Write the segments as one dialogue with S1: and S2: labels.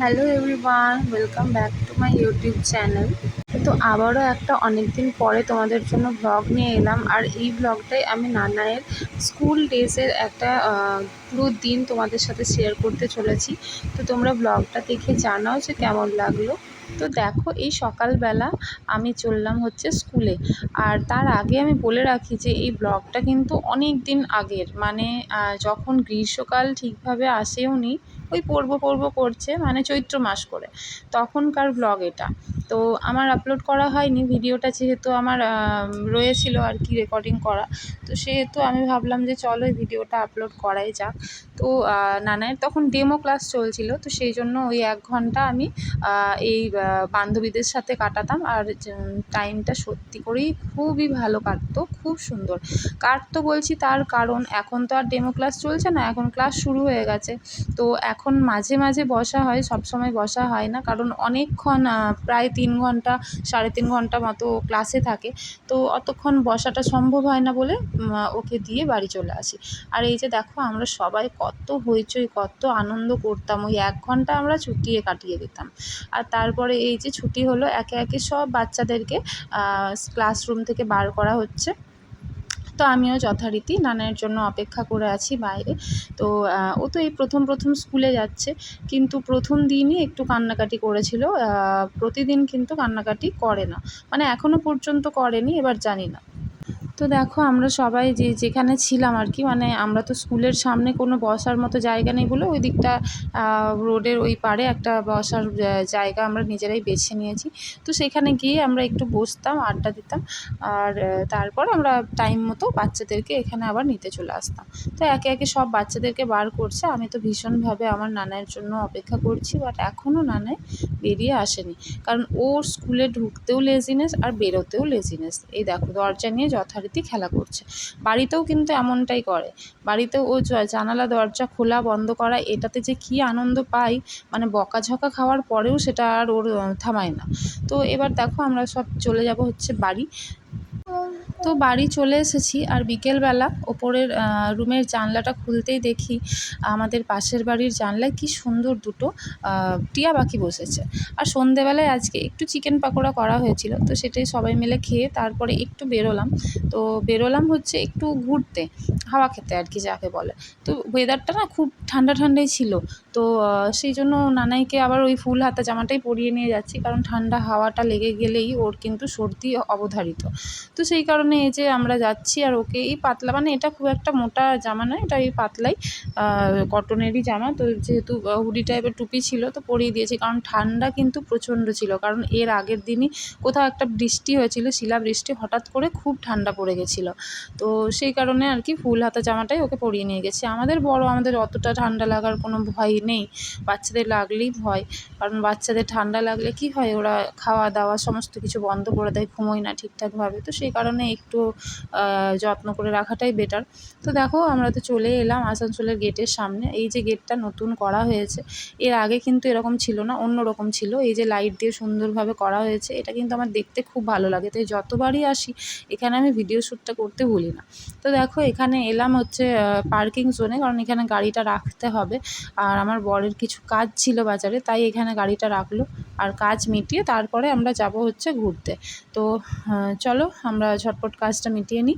S1: Hello everyone, welcome back to my YouTube channel. তো আবারও একটা অনেক দিন পরে তোমাদের জন্য ব্লগ নিয়ে এলাম, আর এই ব্লগটাই আমি নানায়ের স্কুল ডেজের একটা পুরো দিন তোমাদের সাথে শেয়ার করতে চলেছি। তো তোমরা ব্লগটা দেখে জানাও যে কেমন লাগল। তো দেখো, এই সকালবেলা আমি চললাম হচ্ছে স্কুলে, আর তার আগে আমি বলে রাখি যে এই ব্লগটা কিন্তু অনেক দিন আগের মানে যখন গ্রীষ্মকাল ঠিকভাবে আসেও নি ওই পড়ব পড়ব করছে মানে চৈত্র মাস করে। তখনকার ব্লগ এটা। তো আমার আপলোড করা হয়নি, ভিডিওটা যেহেতু আমার রয়েছিল আর কি রেকর্ডিং করা। তো সেহেতু আমি ভাবলাম যে চলো এই ভিডিওটা আপলোড করাই যাক। তো নানায়ের তখন ডেমো ক্লাস চলছিল, তো সেই জন্য ওই এক ঘণ্টা আমি এই বান্ধবীদের সাথে কাটাতাম। আর টাইমটা সত্যি করেই খুবই ভালো কাটতো, খুব সুন্দর। কাটতো বলছি তার কারণ, এখন তো আর ডেমো ক্লাস চলছে না, এখন ক্লাস শুরু হয়ে গেছে। তো এখন মাঝে মাঝে বসা হয় সব সময় বসা হয় না। কারণ অনেকক্ষণ প্রায় তিন ঘণ্টা, সাড়ে তিন ঘণ্টা মতো ক্লাসে থাকে। তো অতক্ষণ বসাটা সম্ভব হয় না বলে ওকে দিয়ে বাড়ি চলে আসি। আর এই যে দেখো, আমরা সবাই কত হইচই, কত আনন্দ করতাম। ওই এক ঘণ্টা আমরা ছুটিয়ে কাটিয়ে দিতাম। আর তারপরে এই যে ছুটি হলো, একে একে সব বাচ্চাদেরকে ক্লাসরুম থেকে বার করা হচ্ছে। তো আমিও যথারীতি নানের জন্য অপেক্ষা করে আছি বাইরে। তো ও তো এই প্রথম প্রথম স্কুলে যাচ্ছে। কিন্তু প্রথম দিনই একটু কান্নাকাটি করেছিল। প্রতিদিন কিন্তু কান্নাকাটি করে না। মানে এখনও পর্যন্ত করেনি, এবার জানি না। তো দেখো, আমরা সবাই যে যেখানে ছিলাম আর কি মানে আমরা তো স্কুলের সামনে কোনো বসার মতো জায়গা নেই বলে ওই দিকটা রোডের ওই পাড়ে একটা বসার জায়গা আমরা নিজেরাই বেছে নিয়েছি। তো সেখানে গিয়ে আমরা একটু বসতাম, আড্ডা দিতাম, আর তারপর আমরা টাইম মতো বাচ্চাদেরকে এখানে আবার নিতে চলে আসতাম। তো একে একে সব বাচ্চাদেরকে বার করছে, আমি তো ভীষণভাবে আমার নানার জন্য অপেক্ষা করছি, বাট এখনও নানায় বেরিয়ে আসেনি। কারণ ওর স্কুলে ঢুকতেও লেজিনেস আর বেরোতেও লেজিনেস এই দেখো, দরজা নিয়ে যথারীতি খেলা করছে। বাড়িতেও কিন্তু এমনটাই করে। বাড়িতেও ও জানালা, দরজা খোলা, বন্ধ করা, এটাতে যে কী আনন্দ পাই মানে বকাঝকা খাওয়ার পরেও সেটা আর ওর থামায় না। তো এবার দেখো আমরা সব চলে যাব হচ্ছে বাড়ি। তো বাড়ি চলে এসেছি আর বিকেলবেলা ওপরের রুমের জানলাটা খুলতেই দেখি আমাদের পাশের বাড়ির জানলায় কি সুন্দর দুটো টিয়া পাখি বসেছে। আর সন্ধেবেলায় আজকে একটু চিকেন পাকোড়া করা হয়েছিল, তো সেটাই সবাই মিলে খেয়ে তারপরে একটু বেরোলাম। তো বেরোলাম হচ্ছে একটু ঘুরতে, হাওয়া খেতে আর কি যাকে বলে। তো ওয়েদারটা না খুব ঠান্ডা ঠান্ডাই ছিল, তো সেই জন্য নানাইকে আবার ওই ফুল হাতা জামাটাই পরিয়ে নিয়ে যাচ্ছি, কারণ ঠান্ডা হাওয়াটা লেগে গেলেই ওর কিন্তু সর্দি অবধারিত। তো সেই কারণে এই যে আমরা যাচ্ছি আর ওকে, এই পাতলা মানে এটা খুব একটা মোটা জামা নয়, এটা এই পাতলাই কটনেরই জামা। তো যেহেতু হুডি টাইপের টুপি ছিল, তো পরিয়ে দিয়েছি। কারণ ঠান্ডা কিন্তু প্রচণ্ড ছিল। কারণ এর আগের দিনই কোথাও একটা বৃষ্টি হয়েছিল, শিলাবৃষ্টি, হঠাৎ করে খুব ঠান্ডা পড়ে গেছিল। তো সেই কারণে আর কি ফুল হাতা জামাটাই ওকে পরিয়ে নিয়ে গেছি। আমাদের বড়, আমাদের অতটা ঠান্ডা লাগার কোনো ভয় নেই। বাচ্চাদের লাগলেই ভয়। কারণ বাচ্চাদের ঠান্ডা লাগলে কি হয়? ওরা খাওয়া দাওয়া সমস্ত কিছু বন্ধ করে দেয়, ঘুমোয় না ঠিকঠাকভাবে। তো সেই কারণে একটু যত্ন করে রাখাটাই বেটার তো দেখো, আমরা তো চলে এলাম আসানসোলের গেটের সামনে। এই যে গেটটা নতুন করা হয়েছে, এর আগে কিন্তু এরকম ছিল না অন্য রকম ছিল। এই যে লাইট দিয়ে সুন্দরভাবে করা হয়েছে, এটা কিন্তু আমার দেখতে খুব ভালো লাগে। তাই যতবারই আসি, এখানে আমি ভিডিও শ্যুটটা করতে ভুলি না। তো দেখো, এখানে এলাম হচ্ছে পার্কিং জোনে কারণ এখানে গাড়িটা রাখতে হবে। আর আমার বরের কিছু কাজ ছিল বাজারে, তাই এখানে গাড়িটা রাখল। আর কাজ মিটিয়ে তারপরে আমরা যাব হচ্ছে ঘুরতে। তো চলো, আমরা ঝটপট কাজটা মিটিয়ে নিই।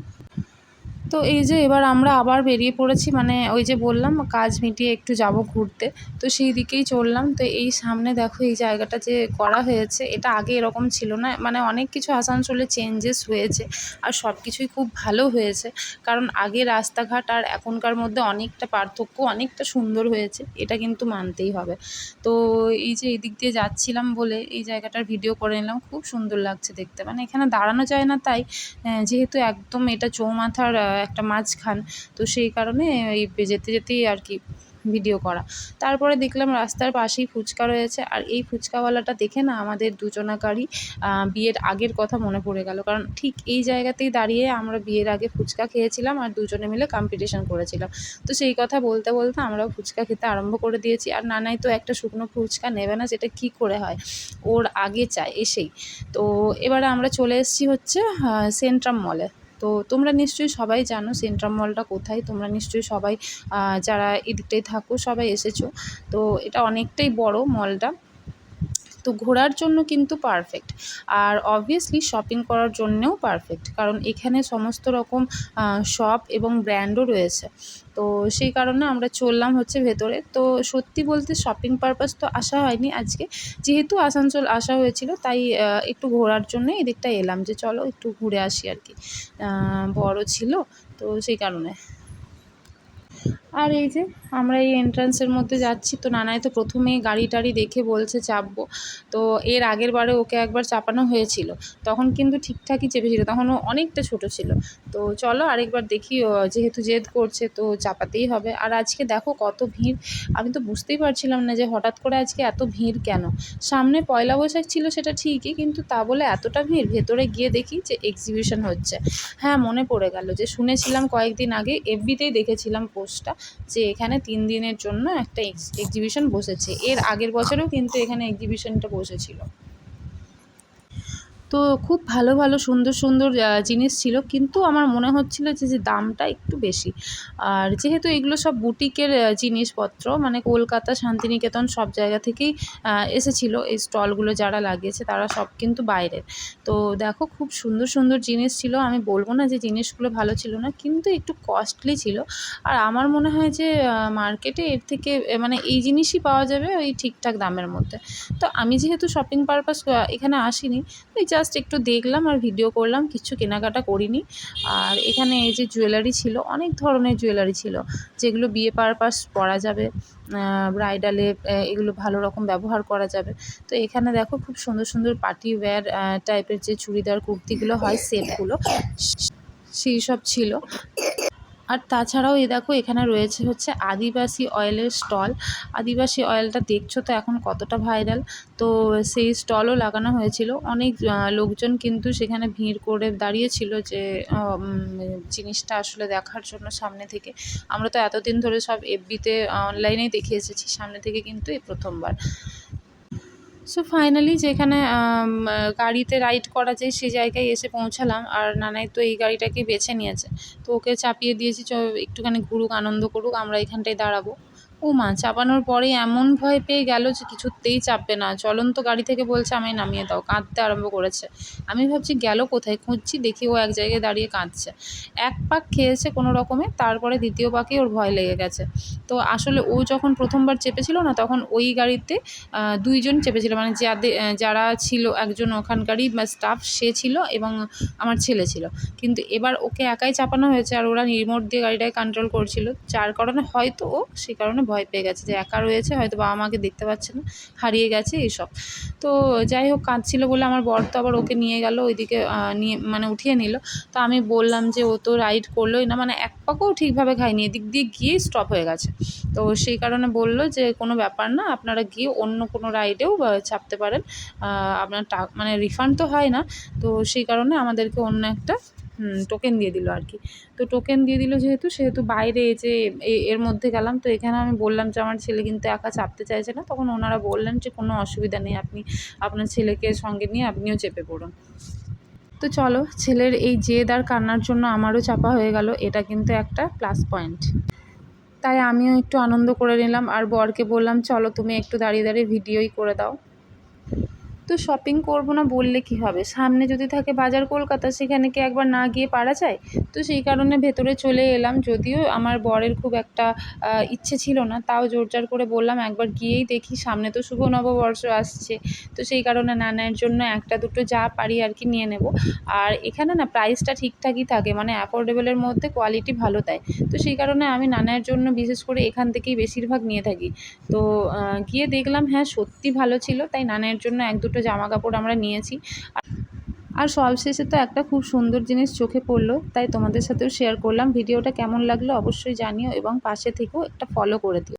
S1: তো এই যে এবার আমরা আবার বেরিয়ে পড়েছি মানে ওই যে বললাম কাজ মিটিয়ে একটু যাব ঘুরতে, তো সেই দিকেই চললাম। তো এই সামনে দেখো এই জায়গাটা যে করা হয়েছে, এটা আগে এরকম ছিল না মানে অনেক কিছু আসানসোলে চেঞ্জেস হয়েছে আর সব কিছুই খুব ভালো হয়েছে। কারণ আগে রাস্তাঘাট আর এখনকার মধ্যে অনেকটা পার্থক্য, অনেকটা সুন্দর হয়েছে, এটা কিন্তু মানতেই হবে। তো এই যে এই দিক দিয়ে যাচ্ছিলাম বলে এই জায়গাটার ভিডিও করে নিলাম, খুব সুন্দর লাগছে দেখতে। মানে এখানে দাঁড়ানো যায় না তাই যেহেতু একদম এটা চৌমাথার একটা মাঝখান, তো সেই কারণে এই যেতে যেতেই আর কি ভিডিও করা। তারপরে দেখলাম রাস্তার পাশেই ফুচকা রয়েছে, আর এই ফুচকাওয়ালাটা দেখে না আমাদের দুজনাকারই বিয়ের আগের কথা মনে পড়ে গেল। কারণ ঠিক এই জায়গাতেই দাঁড়িয়ে আমরা বিয়ের আগে ফুচকা খেয়েছিলাম আর দুজনে মিলে কম্পিটিশন করেছিলাম। তো সেই কথা বলতে বলতে আমরাও ফুচকা খেতে আরম্ভ করে দিয়েছি। আর নানাই তো একটা শুকনো ফুচকা নেবে না যেটা কী করে হয়? ওর আগে চায় এসেই। তো এবারে আমরা চলে এসেছি হচ্ছে সেন্ট্রাম মলে তো তোমরা নিশ্চয়ই সবাই জানো সেন্ট্রাম মলটা কোথায়। তোমরা নিশ্চয়ই সবাই যারা এদিকটায় থাকো সবাই এসেছ। তো এটা অনেকটাই বড় মলটা। তো ঘোরার জন্য কিন্তু পারফেক্ট আর অবভিয়াসলি শপিং করার জন্যেও পারফেক্ট কারণ এখানে সমস্ত রকম শপ এবং ব্র্যান্ডও রয়েছে। তো সেই কারণে আমরা চললাম হচ্ছে ভেতরে। তো সত্যি বলতে শপিং পারপাস তো আসা হয়নি আজকে। যেহেতু আসানসোল আসা হয়েছিল, তাই একটু ঘোরার জন্য এদিকটা এলাম যে চলো একটু ঘুরে আসি আর কি। বড় ছিল, তো সেই কারণে। আর এই যে আমরা এই এন্ট্রান্সের মধ্যে যাচ্ছি, তো নানাই তো প্রথমেই গাড়ি টাড়ি দেখে বলছে চাপবো। তো এর আগের বারে ওকে একবার চাপানো হয়েছিল। তখন কিন্তু ঠিকঠাকই চেপেছিল তখন ও অনেকটা ছোট ছিল। তো চলো আরেকবার দেখি যেহেতু জেদ করছে, তো চাপাতেই হবে। আর আজকে দেখো কত ভিড়। আমি তো বুঝতেই পারছিলাম না যে হঠাৎ করে আজকে এত ভিড় কেন? সামনে পয়লা বৈশাখ ছিল সেটা ঠিকই, কিন্তু তা বলে এতটা ভিড়, ভেতরে গিয়ে দেখি যে এক্সিবিশন হচ্ছে। হ্যাঁ মনে পড়ে গেল যে শুনেছিলাম কয়েকদিন আগে, এফবিতেই দেখেছিলাম পোস্টটা যে এখানে তিন দিনের জন্য একটা এক্সিবিশন বসেছে। এর আগের বছরেও কিন্তু এখানে এক্সিবিশনটা বসেছিল। তো খুব ভালো ভালো, সুন্দর সুন্দর জিনিস ছিল। কিন্তু আমার মনে হচ্ছিল যে যে দামটা একটু বেশি। আর যেহেতু এগুলো সব বুটিকের জিনিসপত্র মানে কলকাতা, শান্তিনিকেতন সব জায়গা থেকেই এসেছিল। এই স্টলগুলো যারা লাগিয়েছে, তারা সব কিন্তু বাইরের। তো দেখো, খুব সুন্দর সুন্দর জিনিস ছিল। আমি বলব না যে জিনিসগুলো ভালো ছিল না, কিন্তু একটু কস্টলি ছিল। আর আমার মনে হয় যে মার্কেটে এর থেকে মানে এই জিনিসই পাওয়া যাবে ওই ঠিকঠাক দামের মধ্যে। তো আমি যেহেতু শপিং পারপাস এখানে আসিনি ওই জাস্ট একটু দেখলাম আর ভিডিও করলাম, কিছু কেনাকাটা করিনি। আর এখানে এই যে জুয়েলারি ছিল, অনেক ধরনের জুয়েলারি ছিল, যেগুলো বিয়ে পারপাস পরা যাবে ব্রাইডালে এগুলো ভালো রকম ব্যবহার করা যাবে। তো এখানে দেখো খুব সুন্দর সুন্দর পার্টি ওয়্যার টাইপের যে চুড়িদার, কুর্তিগুলো হয় সেটগুলো সেই সব ছিল। আর তাছাড়াও এই দেখো, এখানে রয়েছে হচ্ছে আদিবাসী অয়েলের স্টল আদিবাসী অয়েলটা দেখছ তো এখন কতটা ভাইরাল তো সেই স্টলও লাগানো হয়েছিল। অনেক লোকজন কিন্তু সেখানে ভিড় করে দাঁড়িয়েছিল যে জিনিসটা আসলে দেখার জন্য সামনে থেকে। আমরা তো এতদিন ধরে সব এফবিতে অনলাইনেই দেখে এসেছি, সামনে থেকে কিন্তু এই প্রথমবার। সো ফাইনালি যেখানে গাড়িতে রাইড করা যায় সেই জায়গায় এসে পৌঁছালাম আর নানাই তো এই গাড়িটাকে বেছে নিয়েছে। তো ওকে চাপিয়ে দিয়েছি, চ, একটুখানি ঘুরুক, আনন্দ করুক, আমরা এখানটায় দাঁড়াবো। ও মা, চাপানোর পরে এমন ভয় পেয়ে গেল যে কিছুতেই চাপবে না। চলন্ত গাড়ি থেকে বলছে, আমায় নামিয়ে দাও। কাঁদতে আরম্ভ করেছে। আমি ভাবছি, গেল কোথায়? খুঁজছি, দেখি ও এক জায়গায় দাঁড়িয়ে কাঁদছে। এক পাক খেয়েছে কোনো রকমে, তারপরে দ্বিতীয় পাকে ওর ভয় লেগে গেছে। তো আসলে ও যখন প্রথমবার চেপেছিল না, তখন ওই গাড়িতে দুইজন চেপেছিল। মানে যাদের যারা ছিল একজন ওখানকারই স্টাফ সে ছিল এবং আমার ছেলে ছিল। কিন্তু এবার ওকে একাই চাপানো হয়েছে আর ওরা রিমোট দিয়ে গাড়িটাকে কন্ট্রোল করছিল। যার কারণে হয়তো ও, সে কারণে ভয় পেয়ে গেছে যে একা রয়েছে হয়তো বাবা মাকে দেখতে পাচ্ছে না, হারিয়ে গেছে এইসব। তো যাই হোক, কাঁদছিল বলে আমার বর তো আবার ওকে নিয়ে গেল, ওইদিকে নিয়ে মানে উঠিয়ে নিল। তো আমি বললাম যে ও তো রাইড করলোই না মানে এক পাকেও ঠিকভাবে খায়নি, এদিক দিয়ে গিয়েই স্টপ হয়ে গেছে। তো সেই কারণে বলল যে কোনো ব্যাপার না, আপনারা গিয়ে অন্য কোনো রাইডেও চাপতে পারেন। আপনার মানে রিফান্ড তো হয় না, তো সেই কারণে আমাদেরকে অন্য একটা টোকেন দিয়ে দিল আর কি। তো টোকেন দিয়ে দিল যেহেতু, সেহেতু বাইরে যে এর মধ্যে গেলাম, তো এখানে আমি বললাম যে আমার ছেলে কিন্তু একা চাপতে চাইছে না। তখন ওনারা বললেন যে কোনো অসুবিধা নেই, আপনি আপনার ছেলেকে সঙ্গে নিয়ে আপনিও চেপে পড়ুন। তো চলো, ছেলের এই জেদ আর কান্নার জন্য আমারও চাপা হয়ে গেল, এটা কিন্তু একটা প্লাস পয়েন্ট তাই আমিও একটু আনন্দ করে নিলাম, আর বরকে বললাম, চলো তুমি একটু দাঁড়িয়ে দাঁড়িয়ে ভিডিওই করে দাও। তো শপিং করব না বললে কি হবে? সামনে যদি থাকে বাজার কলকাতা, সেখানে কি একবার না গিয়ে পারা যায়? তো সেই কারণে ভেতরে চলে এলাম। যদিও আমার বরের খুব একটা ইচ্ছে ছিল না, তাও জোরজার করে বললাম, একবার গিয়েই দেখি, সামনে তো শুভ নববর্ষ আসছে। তো সেই কারণে নানার জন্য একটা, দুটো যা পারি আর কি নিয়ে নেব। আর এখানে না প্রাইসটা ঠিকঠাকই থাকে মানে অ্যাফোর্ডেবলের মধ্যে কোয়ালিটি ভালো দেয়। তো সেই কারণে আমি নানার জন্য বিশেষ করে এখান থেকেই বেশিরভাগ নিয়ে থাকি। তো গিয়ে দেখলাম হ্যাঁ সত্যি ভালো ছিল, তাই নানের জন্য এক, দুটো জামা কাপড় আমরা নিয়েছি। আর সবশেষে তো একটা খুব সুন্দর জিনিস চোখে পড়ল, তাই তোমাদের সাথেও শেয়ার করলাম। ভিডিওটা কেমন লাগল অবশ্যই জানিও এবং পাশে থেকেও একটা ফলো করে দিও।